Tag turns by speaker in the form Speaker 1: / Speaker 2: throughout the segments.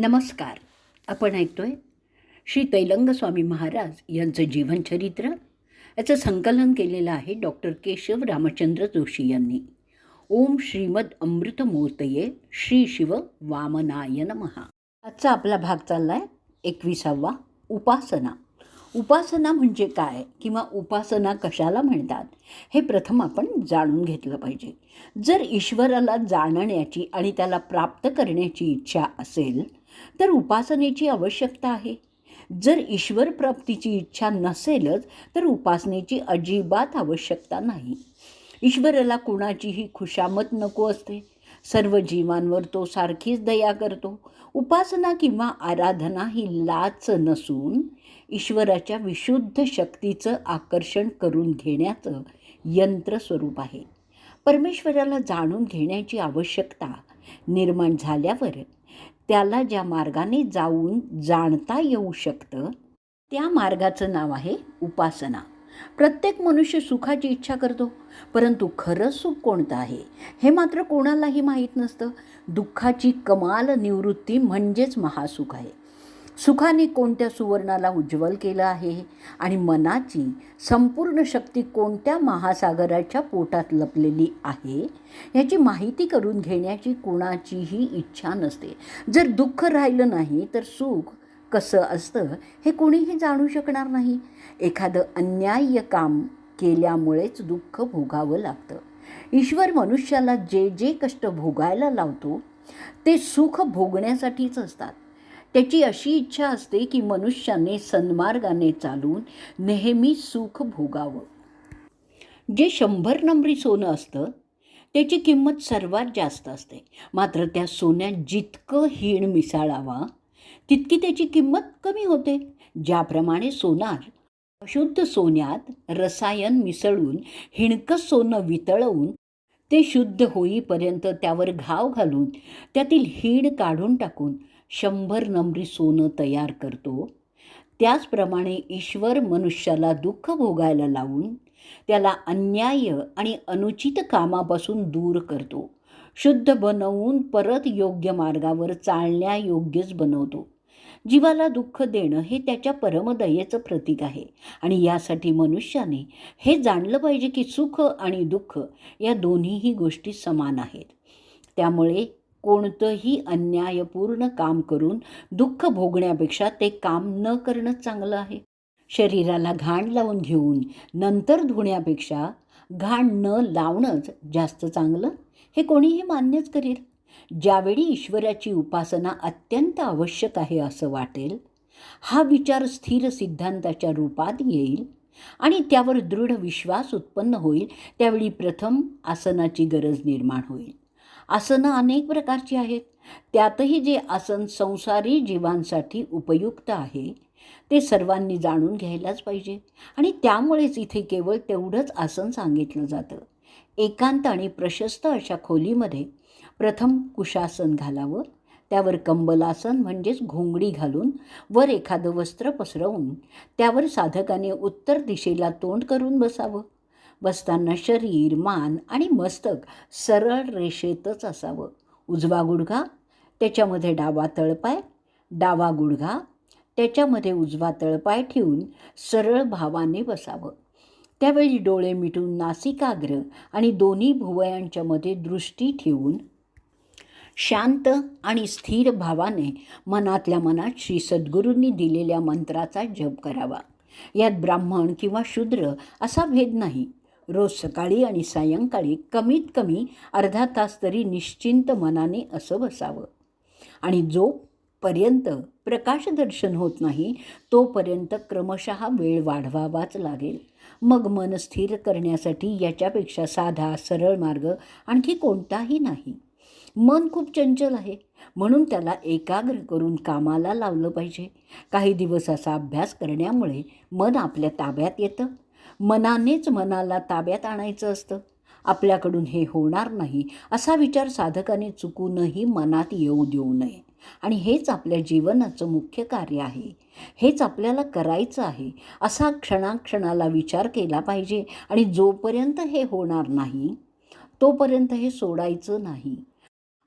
Speaker 1: नमस्कार. आपण ऐकतोय श्री तैलंग स्वामी महाराज यांचं जीवनचरित्र. याचं संकलन केलेलं आहे डॉक्टर केशव रामचंद्र जोशी यांनी. ओम श्रीमद अमृतमूर्तये श्री शिव वामनाय नमहा आजचा आपला भाग चालला आहे एकविसावा उपासना. उपासना म्हणजे काय किंवा उपासना कशाला म्हणतात हे प्रथम आपण जाणून घेतलं पाहिजे. जर ईश्वराला जाणण्याची आणि त्याला प्राप्त करण्याची इच्छा असेल तर उपासनेची आवश्यकता आहे. जर ईश्वर प्राप्तीची इच्छा नसेलच तर उपासनेची अजिबात आवश्यकता नाही. ईश्वराला कुणाचीही खुशामत नको असते. सर्व जीवांवर तो सारखीच दया करतो. उपासना किंवा आराधना ही लाच नसून ईश्वराच्या विशुद्ध शक्तीचं आकर्षण करून घेण्याचं यंत्रस्वरूप आहे. परमेश्वराला जाणून घेण्याची आवश्यकता निर्माण झाल्यावर त्याला ज्या मार्गाने जाऊन जाणता येऊ शकतं त्या मार्गाचं नाव आहे उपासना. प्रत्येक मनुष्य सुखाची इच्छा करतो परंतु खरं सुख कोणतं आहे हे मात्र कोणालाही माहीत नसतं. दुःखाची कमाल निवृत्ती म्हणजेच महासुख आहे. सुखाने कोणत्या सुवर्णाला उज्ज्वल केलं आहे? आणि मनाची संपूर्ण शक्ती कोणत्या महासागराच्या पोटात लपलेली आहे? ह्याची माहिती करून घेण्याची कुणाचीही इच्छा नसते. जर दुःख राहिलं नाही तर सुख कसं असतं हे कोणीही जाणू शकणार नाही. एखादं अन्याय्य काम केल्यामुळेच दुःख भोगावं लागतं. ईश्वर मनुष्याला जे जे कष्ट भोगायला लावतो ते सुख भोगण्यासाठीच असतात. त्याची अशी इच्छा असते की मनुष्याने सन्मार्गाने चालून नेहमी सुख भोगावं. जे शंभर नंबरी सोनं असतं त्याची किंमत सर्वात जास्त असते. मात्र त्या सोन्यात जितकं हीण मिसाळावा तितकी त्याची किंमत कमी होते. ज्याप्रमाणे सोनार अशुद्ध सोन्यात रसायन मिसळून हिणकं सोनं वितळवून ते शुद्ध होईपर्यंत त्यावर घाव घालून त्यातील हीण काढून टाकून शंभर नंबरी सोनं तयार करतो. त्याचप्रमाणे ईश्वर मनुष्याला दुःख भोगायला लावून त्याला अन्याय आणि अनुचित कामापासून दूर करतो. शुद्ध बनवून परत योग्य मार्गावर चालण्यायोग्यच बनवतो. जीवाला दुःख देणं हे त्याच्या परमदयेचं प्रतीक आहे आणि यासाठी मनुष्याने हे जाणलं पाहिजे की सुख आणि दुःख या दोन्हीही गोष्टी समान आहेत. त्यामुळे कोणतंही अन्यायपूर्ण काम करून दुःख भोगण्यापेक्षा ते काम न करणंच चांगलं आहे. शरीराला घाण लावून घेऊन नंतर धुण्यापेक्षा घाण न लावणंच जास्त चांगलं? हे कोणीही मान्यच करेल. ज्यावेळी ईश्वराची उपासना अत्यंत आवश्यक आहे असं वाटेल हा विचार स्थिर सिद्धांताच्या रूपात येईल आणि त्यावर दृढ विश्वास उत्पन्न होईल त्यावेळी प्रथम आसनाची गरज निर्माण होईल. आसनं अनेक प्रकारची आहेत. त्यातही जे आसन संसारी जीवांसाठी उपयुक्त आहे ते सर्वांनी जाणून घ्यायलाच पाहिजे. आणि त्यामुळेच इथे केवळ तेवढंच आसन सांगितलं जातं. एकांत आणि प्रशस्त अशा खोलीमध्ये प्रथम कुशासन घालावं त्यावर कंबलासन म्हणजेच घोंगडी घालून वर एखादं वस्त्र पसरवून त्यावर साधकाने उत्तर दिशेला तोंड करून बसावं. बसताना शरीर मान आणि मस्तक सरळ रेषेतच असावं. उजवा गुडघा त्याच्यामध्ये डावा तळपाय डावा गुडघा त्याच्यामध्ये उजवा तळपाय ठेवून सरळ भावाने बसावं. त्यावेळी डोळे मिटून नासिकाग्र आणि दोन्ही भुवयांच्यामध्ये दृष्टी ठेवून शांत आणि स्थिर भावाने मनातल्या मनात श्री सद्गुरूंनी दिलेल्या मंत्राचा जप करावा. यात ब्राह्मण किंवा शूद्र असा भेद नाही. रोज सकाळी आणि सायंकाळी कमीत कमी अर्धा तास तरी निश्चिंत मनाने असं बसावं. आणि जोपर्यंत प्रकाशदर्शन होत नाही तोपर्यंत क्रमशः वेळ वाढवावाच लागेल. मग मन स्थिर करण्यासाठी याच्यापेक्षा साधा सरळ मार्ग आणखी कोणताही नाही. मन खूप चंचल आहे म्हणून त्याला एकाग्र करून कामाला लावलं पाहिजे. काही दिवस असा अभ्यास करण्यामुळे मन आपल्या ताब्यात येतं. मनानेच मनाला ताब्यात आणायचं असतं. आपल्याकडून हे होणार नाही असा विचार साधकाने चुकूनही मनात येऊ देऊ नये. आणि हेच आपल्या जीवनाचं मुख्य कार्य आहे. हेच आपल्याला करायचं आहे असा क्षणाक्षणाला विचार केला पाहिजे. आणि जोपर्यंत हे होणार नाही तोपर्यंत हे सोडायचं नाही.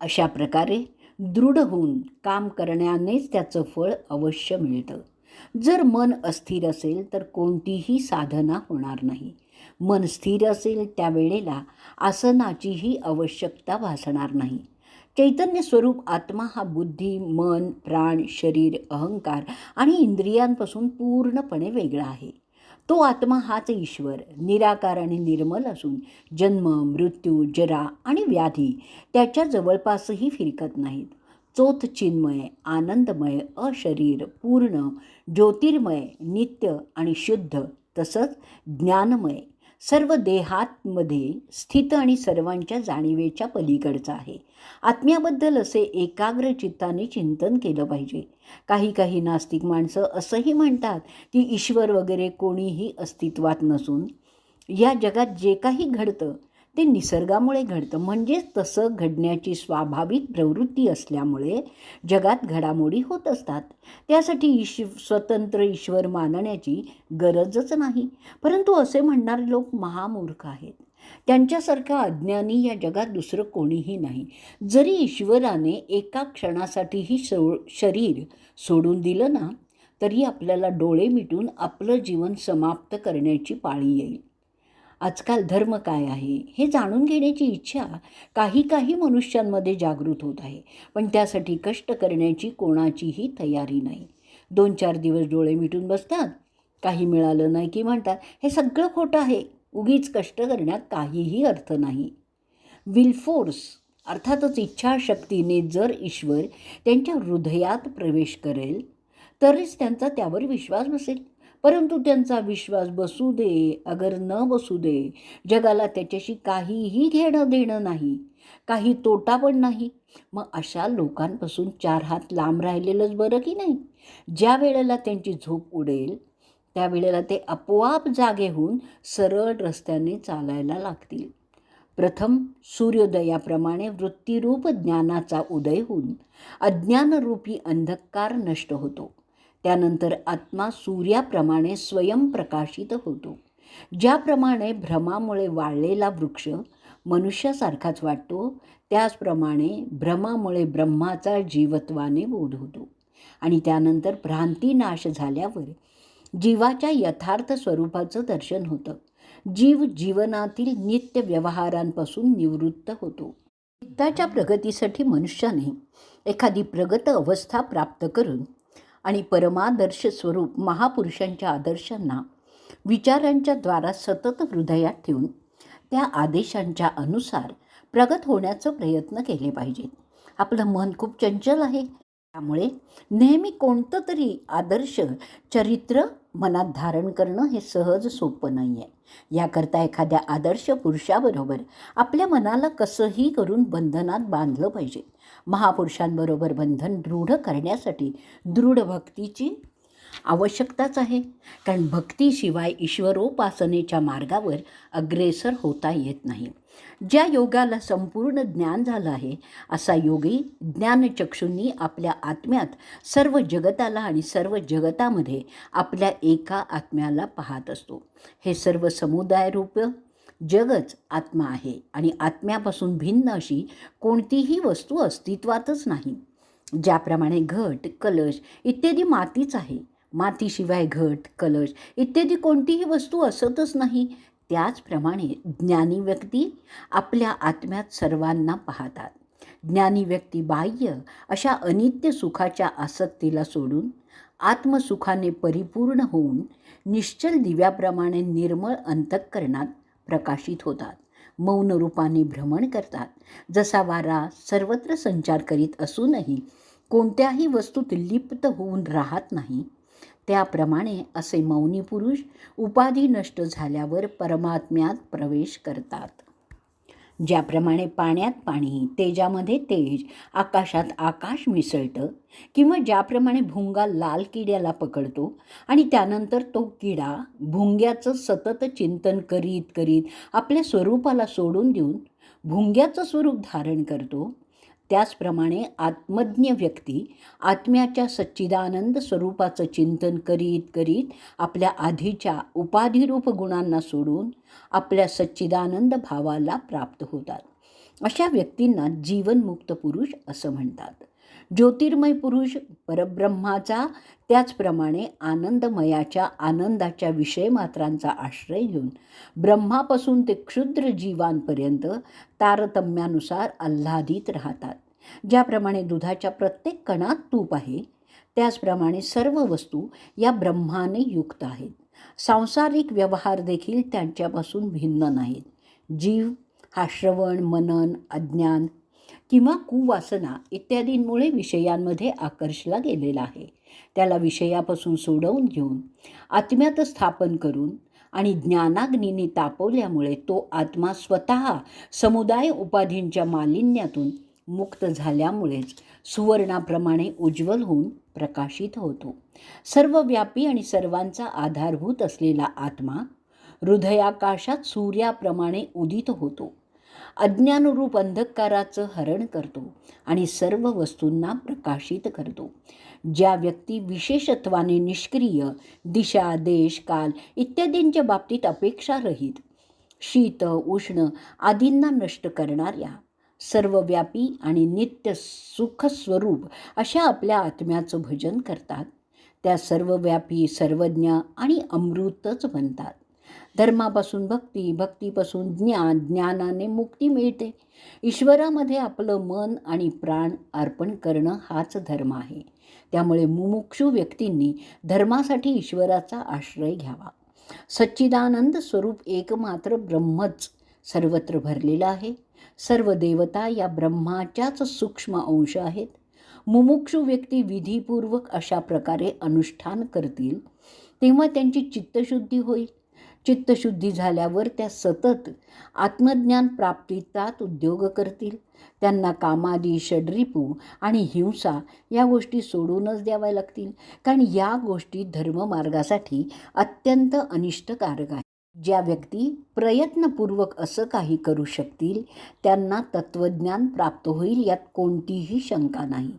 Speaker 1: अशा प्रकारे दृढ होऊन काम करण्यानेच त्याचं फळ अवश्य मिळतं. जर मन अस्थिर असेल तर कोणतीही साधना होणार नाही. मन स्थिर असेल त्यावेळेला आसनाचीही आवश्यकता भासणार नाही. चैतन्य स्वरूप आत्मा हा बुद्धी मन प्राण शरीर अहंकार आणि इंद्रियांपासून पूर्णपणे वेगळा आहे. तो आत्मा हाच ईश्वर निराकार आणि निर्मल असून जन्म मृत्यू जरा आणि व्याधी त्याच्या जवळपासही फिरकत नाहीत. चोथ चिन्मय आनंदमय अशरीर पूर्ण ज्योतिर्मय नित्य आणि शुद्ध तसंच ज्ञानमय. सर्व देहातमध्ये स्थित आणि सर्वांच्या जाणीवेच्या पलीकडचा आहे. आत्म्याबद्दल असे एकाग्र चित्ताने चिंतन केलं पाहिजे. काही काही नास्तिक माणसं असंही म्हणतात की ईश्वर वगैरे कोणीही अस्तित्वात नसून या जगात जे काही घडतं ते निसर्गामुळे घडतं. म्हणजेच तसं घडण्याची स्वाभाविक प्रवृत्ती असल्यामुळे जगात घडामोडी होत असतात. त्यासाठी ईश स्वतंत्र ईश्वर मानण्याची गरजच नाही. परंतु असे म्हणणारे लोक महामूर्ख आहेत. त्यांच्यासारख्या अज्ञानी या जगात दुसरं कोणीही नाही. जरी ईश्वराने एका क्षणासाठीही सो शरीर सोडून दिलं ना तरी आपल्याला डोळे मिटून आपलं जीवन समाप्त करण्याची पाळी येईल. आजकाल धर्म काय आहे हे जाणून घेण्याची इच्छा काही काही मनुष्यांमध्ये जागृत होत आहे. पण त्यासाठी कष्ट करण्याची कोणाचीही तयारी नाही. दोन चार दिवस डोळे मिटून बसतात. काही मिळालं नाही की म्हणतात हे सगळं खोटं आहे. उगीच कष्ट करण्यात काहीही अर्थ नाही. विलफोर्स अर्थातच इच्छाशक्तीने जर ईश्वर त्यांच्या हृदयात प्रवेश करेल तरच त्यांचा त्यावर विश्वास बसेल. परंतु त्यांचा विश्वास बसू दे अगर न बसू दे जगाला त्याच्याशी काहीही घेणं देणं नाही काही तोटा पण नाही. मग अशा लोकांपासून चार हात लांब राहिलेलंच बरं की नाही? ज्या वेळेला त्यांची झोप उडेल त्यावेळेला ते आपोआप जागे होऊन सरळ रस्त्याने चालायला लागतील. प्रथम सूर्योदयाप्रमाणे वृत्तीरूप ज्ञानाचा उदय होऊन अज्ञानरूपी अंधकार नष्ट होतो. त्यानंतर आत्मा सूर्याप्रमाणे स्वयंप्रकाशित होतो. ज्याप्रमाणे भ्रमामुळे वाळलेला वृक्ष मनुष्यासारखाच वाटतो त्याचप्रमाणे भ्रमामुळे ब्रह्माचा जीवत्वाने बोध होतो. आणि त्यानंतर भ्रांती नाश झाल्यावर जीवाच्या यथार्थ स्वरूपाचं दर्शन होतं. जीव जीवनातील नित्य व्यवहारांपासून निवृत्त होतो. चित्ताच्या प्रगतीसाठी मनुष्याने एखादी प्रगत अवस्था प्राप्त करून आणि परमादर्श स्वरूप महापुरुषांच्या आदर्शांना विचारांच्या द्वारा सतत हृदयात ठेवून त्या आदेशांच्या अनुसार प्रगत होण्याचा प्रयत्न केले पाहिजेत. आपलं मन खूप चंचल आहे. त्यामुळे नेहमी कोणतं तरी आदर्श चरित्र मनात धारण करणं हे सहज सोपं नाही आहे याकरता एखाद्या आदर्श पुरुषाबरोबर आपल्या मनाला कसंही करून बंधनात बांधलं पाहिजे. महापुरुषांबरोबर बंधन दृढ करण्यासाठी दृढ भक्तीची आवश्यकताच आहे. कारण भक्तीशिवाय ईश्वरोपासनेच्या मार्गावर अग्रेसर होता येत नाही. ज्या योगाला संपूर्ण ज्ञान झालं आहे असा योगी ज्ञानचक्षूंनी आपल्या आत्म्यात सर्व जगताला आणि सर्व जगतामध्ये आपल्या एका आत्म्याला पाहत असतो. हे सर्व समुदायरूप जगच आत्मा आहे आणि आत्म्यापासून भिन्न अशी कोणतीही वस्तू अस्तित्वातच नाही. ज्याप्रमाणे घट कलश इत्यादी मातीच आहे. मातीशिवाय घट कलश इत्यादी कोणतीही वस्तू असतच नाही. त्याचप्रमाणे ज्ञानी व्यक्ती आपल्या आत्म्यात सर्वांना पाहतात. ज्ञानी व्यक्ती बाह्य अशा अनित्य सुखाच्या आसक्तीला सोडून आत्मसुखाने परिपूर्ण होऊन निश्चल दिव्याप्रमाणे निर्मळ अंतःकरणात प्रकाशित होतात. मौन रूपाने भ्रमण करतात. जसा वारा सर्वत्र संचार करीत असूनही कोणत्याही वस्तूत लिप्त होऊन राहत नाही त्याप्रमाणे असे मौनी पुरुष उपाधी नष्ट झाल्यावर परमात्म्यात प्रवेश करतात. ज्याप्रमाणे पाण्यात पाणी तेजामध्ये तेज आकाशात आकाश मिसळतं किंवा ज्याप्रमाणे भुंगा लाल किड्याला पकडतो आणि त्यानंतर तो किडा भुंग्याचं सतत चिंतन करीत करीत आपल्या स्वरूपाला सोडून देऊन भुंग्याचं स्वरूप धारण करतो त्याचप्रमाणे आत्मज्ञ व्यक्ती आत्म्याच्या सच्चिदानंद स्वरूपाचं चिंतन करीत करीत आपल्या आधीच्या उपाधिरूप गुणांना सोडून आपल्या सच्चिदानंद भावाला प्राप्त होतात. अशा व्यक्तींना जीवनमुक्त पुरुष असं म्हणतात. ज्योतिर्मय पुरुष परब्रह्माचा त्याचप्रमाणे आनंदमयाच्या आनंदाच्या विषय मात्रांचा आश्रय घेऊन ब्रह्मापासून ते क्षुद्र जीवांपर्यंत तारतम्यानुसार आल्हादित राहतात. ज्याप्रमाणे दुधाच्या प्रत्येक कणात तूप आहे त्याचप्रमाणे सर्व वस्तू या ब्रह्माने युक्त आहेत. सांसारिक व्यवहार देखील त्यांच्यापासून भिन्न नाहीत. जीव हा श्रवण मनन अज्ञान किंवा कुवासना इत्यादींमुळे विषयांमध्ये आकर्षला गेलेला आहे. त्याला विषयापासून सोडवून घेऊन आत्म्यात स्थापन करून आणि ज्ञानाग्नीने तापवल्यामुळे तो आत्मा स्वतः समुदाय उपाधींच्या मालिन्यातून मुक्त झाल्यामुळेच सुवर्णाप्रमाणे उज्ज्वल होऊन प्रकाशित होतो. सर्वव्यापी आणि सर्वांचा आधारभूत असलेला आत्मा हृदयाकाशात सूर्याप्रमाणे उदित होतो. अज्ञानरूप अंधकाराचं हरण करतो आणि सर्व वस्तूंना प्रकाशित करतो. ज्या व्यक्ती विशेषत्वाने निष्क्रिय दिशा देश काल इत्यादींच्या बाबतीत अपेक्षारहित शीत उष्ण आदींना नष्ट करणाऱ्या सर्वव्यापी आणि नित्य सुखस्वरूप अशा आपल्या आत्म्याचं भजन करतात. त्या सर्वव्यापी सर्वज्ञ आणि अमृतच बनतात. धर्मापासून भक्ती भक्तीपासून ज्ञान ज्ञानाने मुक्ती मिळते. ईश्वरामध्ये आपलं मन आणि प्राण अर्पण करणं हाच धर्म आहे. त्यामुळे मुमुक्षू व्यक्तींनी धर्मासाठी ईश्वराचा आश्रय घ्यावा. सच्चिदानंद स्वरूप एकमात्र ब्रह्मच सर्वत्र भरलेलं आहे. सर्व देवता या ब्रह्माच्याच सूक्ष्म अंश आहेत. मुमुक्षू व्यक्ती विधीपूर्वक अशा प्रकारे अनुष्ठान करतील तेव्हा त्यांची चित्तशुद्धी होईल. चित्तशुद्धी झाल्यावर त्या सतत आत्मज्ञान प्राप्तीतात उद्योग करतील. त्यांना कामादी षड्रिपू आणि हिंसा या गोष्टी सोडूनच द्याव्या लागतील. कारण या गोष्टी धर्ममार्गासाठी अत्यंत अनिष्टकारक आहेत. ज्या व्यक्ती प्रयत्नपूर्वक असं काही करू शकतील त्यांना तत्त्वज्ञान प्राप्त होईल यात कोणतीही शंका नाही.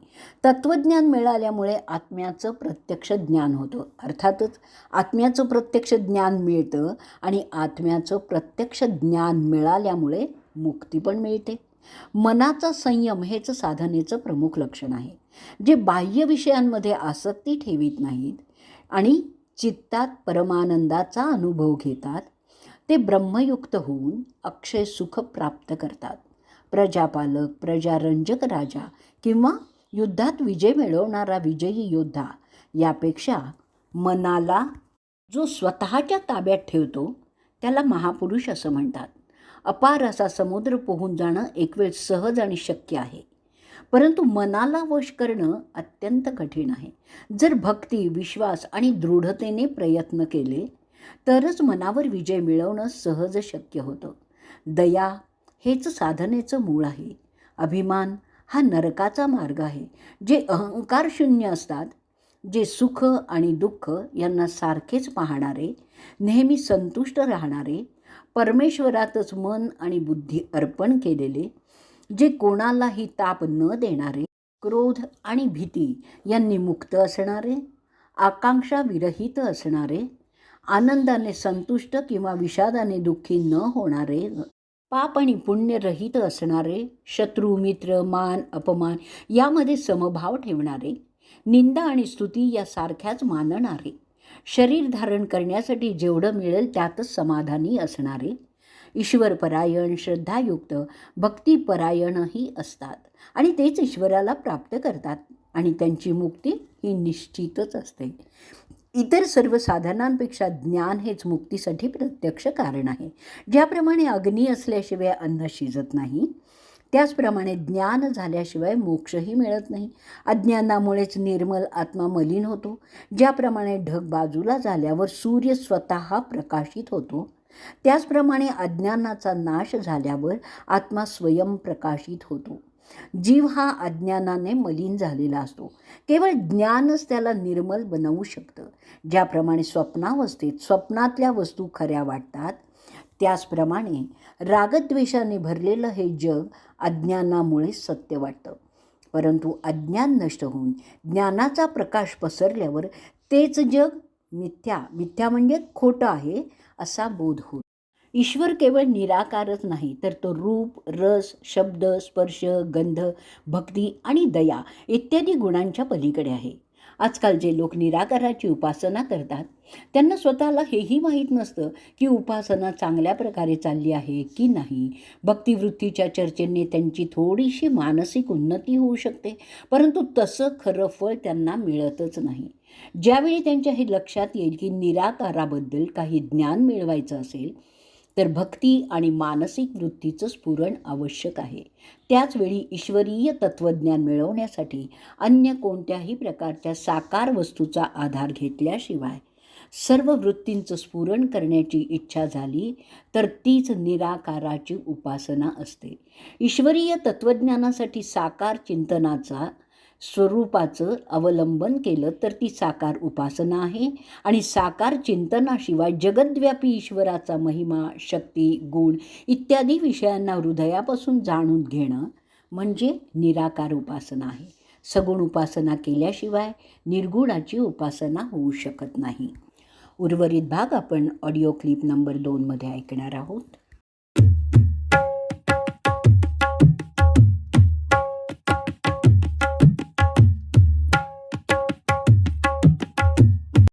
Speaker 1: तत्त्वज्ञान मिळाल्यामुळे आत्म्याचं प्रत्यक्ष ज्ञान होतं. अर्थातच आत्म्याचं प्रत्यक्ष ज्ञान मिळतं आणि आत्म्याचं प्रत्यक्ष ज्ञान मिळाल्यामुळे मुक्ती पण मिळते. मनाचा संयम हेच साधनेचं प्रमुख लक्षण आहे. जे बाह्य विषयांमध्ये आसक्ती ठेवीत नाहीत आणि चित्तात परमानंदाचा अनुभव घेतात. ते ब्रह्मयुक्त होऊन अक्षय सुख प्राप्त करतात. प्रजापालक प्रजारंजक राजा किंवा युद्धात विजय मिळवणारा विजयी योद्धा यापेक्षा मनाला जो स्वतःच्या ताब्यात ठेवतो त्याला महापुरुष असं म्हणतात. अपार असा समुद्र पोहून जाणं एकवेळ सहज आणि शक्य आहे. परंतु मनाला वश करणं अत्यंत कठीण आहे. जर भक्ती विश्वास आणि दृढतेने प्रयत्न केले तरच मनावर विजय मिळवणं सहज शक्य होतं. दया हेच साधनेचं मूळ आहे. अभिमान हा नरकाचा मार्ग आहे. जे अहंकार शून्य असतात जे सुख आणि दुःख यांना सारखेच पाहणारे नेहमी संतुष्ट राहणारे परमेश्वरातच मन आणि बुद्धी अर्पण केलेले जे कोणालाही ताप न देणारे क्रोध आणि भीती यांनी मुक्त असणारे आकांक्षा विरहित असणारे आनंदाने संतुष्ट किंवा विषादाने दुःखी न होणारे पाप आणि पुण्यरहित असणारे शत्रू मित्र मान अपमान यामध्ये समभाव ठेवणारे निंदा आणि स्तुती यासारख्याच मानणारे शरीर धारण करण्यासाठी जेवढं मिळेल त्यातच समाधानी असणारे ईश्वरपरायण श्रद्धायुक्त भक्तिपरायणही असतात. आणि तेच ईश्वराला प्राप्त करतात आणि त्यांची मुक्ती ही निश्चितच असते. इतर सर्व साधनांपेक्षा ज्ञान हेच मुक्तीसाठी प्रत्यक्ष कारण आहे. ज्याप्रमाणे अग्नी असल्याशिवाय अन्न शिजत नाही त्याचप्रमाणे ज्ञान झाल्याशिवाय मोक्षही मिळत नाही. अज्ञानामुळेच निर्मल आत्मा मलिन होतो. ज्याप्रमाणे ढग बाजूला झाल्यावर सूर्य स्वतः प्रकाशित होतो. त्याचप्रमाणे अज्ञानाचा नाश झाल्यावर आत्मा स्वयं प्रकाशित होतो. जीव हा अज्ञानाने मलिन झालेला असतो. केवळ ज्ञानच त्याला निर्मल बनवू शकतं. ज्याप्रमाणे स्वप्नावस्थेत स्वप्नातल्या वस्तू खऱ्या वाटतात त्याचप्रमाणे रागद्वेषाने भरलेलं हे जग अज्ञानामुळे सत्य वाटतं. परंतु अज्ञान नष्ट होऊन ज्ञानाचा प्रकाश पसरल्यावर तेच जग मिथ्या मिथ्या म्हणजे खोटं आहे असा बोध होत ईश्वर केवळ निराकारच नाही तर तो रूप रस शब्द स्पर्श गंध भक्ती आणि दया इत्यादी गुणांच्या पलीकडे आहे. आजकाल जे लोक निराकाराची उपासना करतात त्यांना स्वतःला हेही माहीत नसतं की उपासना चांगल्या प्रकारे चालली आहे की नाही. भक्तिवृत्तीच्या चर्चेने त्यांची थोडीशी मानसिक उन्नती होऊ शकते परंतु तसं खरं फळ त्यांना मिळतच नाही. ज्यावेळी त्यांच्या हे लक्षात येईल की निराकाराबद्दल काही ज्ञान मिळवायचं असेल तर भक्ती आणि मानसिक वृत्तीचं स्फुरण आवश्यक आहे. त्याचवेळी ईश्वरीय तत्त्वज्ञान मिळवण्यासाठी अन्य कोणत्याही प्रकारच्या साकार वस्तूचा आधार घेतल्याशिवाय सर्व वृत्तींचं स्फुरण करण्याची इच्छा झाली तर तीच निराकाराची उपासना असते. ईश्वरीय तत्त्वज्ञानासाठी साकार चिंतनाचा स्वरूपाचं अवलंबन केलं तर ती साकार उपासना आहे. आणि साकार चिंतनाशिवाय जगद्व्यापी ईश्वराचा महिमा शक्ती गुण इत्यादी विषयांना हृदयापासून जाणून घेणं म्हणजे निराकार उपासना आहे. सगुण उपासना केल्याशिवाय निर्गुणाची उपासना होऊ शकत नाही. उर्वरित भाग आपण ऑडिओ क्लिप नंबर दोनमध्ये ऐकणार आहोत.